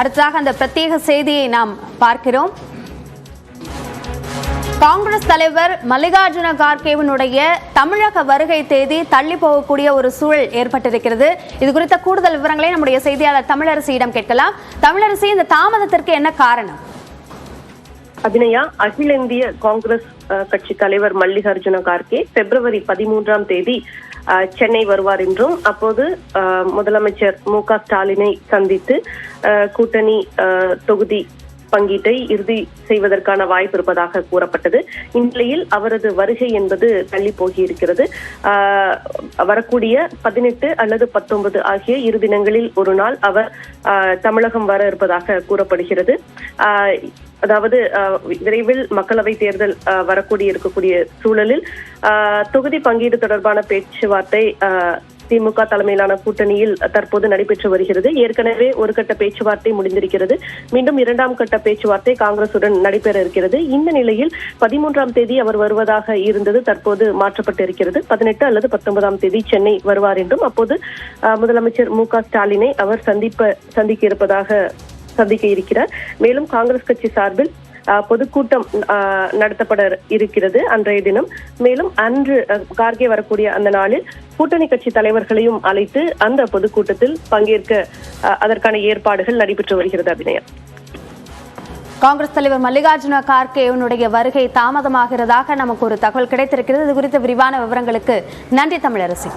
அடுத்ததாக அந்த பிரத்யேக செய்தியை நாம் பார்க்கிறோம். காங்கிரஸ் தலைவர் மல்லிகார்ஜுன கார்கேவினுடைய தமிழக வருகை தேதி தள்ளி போகக்கூடிய ஒரு சூழல் ஏற்பட்டிருக்கிறது. இது குறித்த கூடுதல் விவரங்களை நம்முடைய செய்தியாளர் தமிழரசியிடம் கேட்கலாம். தமிழரசி இந்த தாமதத்திற்கு என்ன காரணம்? அபிநயா அகில இந்திய காங்கிரஸ் அஹ், கட்சி தலைவர் மல்லிகார்ஜுன கார்கே பிப்ரவரி பதிமூன்றாம் தேதி சென்னை வருவார் என்றும் அப்போது முதலமைச்சர் மு க ஸ்டாலினை சந்தித்து கூட்டணி தொகுதி பங்கீட்டை இறுதி செய்வதற்கான வாய்ப்பு இருப்பதாக கூறப்பட்டது. இந்நிலையில் அவரது வருகை என்பது தள்ளி போகியிருக்கிறது. ஆஹ் வரக்கூடிய பதினெட்டு அல்லது பத்தொன்பது ஆகிய இரு தினங்களில் ஒரு நாள் அவர் ஆஹ் தமிழகம் வர இருப்பதாக கூறப்படுகிறது. அதாவது விரைவில் மக்களவை தேர்தல் வரக்கூடிய இருக்கக்கூடிய சூழலில் தொகுதி பங்கீடு தொடர்பான பேச்சுவார்த்தை திமுக தலைமையிலான கூட்டணியில் தற்போது நடைபெற்று வருகிறது. ஏற்கனவே ஒரு கட்ட பேச்சுவார்த்தை முடிந்திருக்கிறது. மீண்டும் இரண்டாம் கட்ட பேச்சுவார்த்தை காங்கிரசுடன் நடைபெற இருக்கிறது. இந்த நிலையில் பதிமூன்றாம் தேதி அவர் வருவதாக இருந்தது தற்போது மாற்றப்பட்டு இருக்கிறது பதினெட்டு அல்லது பத்தொன்பதாம் தேதி சென்னை வருவார் என்றும் அப்போது முதலமைச்சர் மு க ஸ்டாலினை அவர் சந்திப்ப சந்திக்க இருப்பதாக சந்திக்க இருக்கிறார். மேலும் காங்கிரஸ் கட்சி சார்பில் பொதுக்கூட்டம் நடத்தப்பட இருக்கிறது அன்றைய தினம். மேலும் அன்று கார்கே வரக்கூடிய அந்த நாளில் கூட்டணி கட்சி தலைவர்களையும் அழைத்து அந்த பொதுக்கூட்டத்தில் பங்கேற்க அஹ், அதற்கான ஏற்பாடுகள் நடைபெற்று வருகிறது அபிநயா. காங்கிரஸ் தலைவர் மல்லிகார்ஜுன கார்கேவனுடைய வருகை தாமதமாகிறதாக நமக்கு ஒரு தகவல் கிடைத்திருக்கிறது. இது குறித்த விரிவான விவரங்களுக்கு நன்றி தமிழரசி.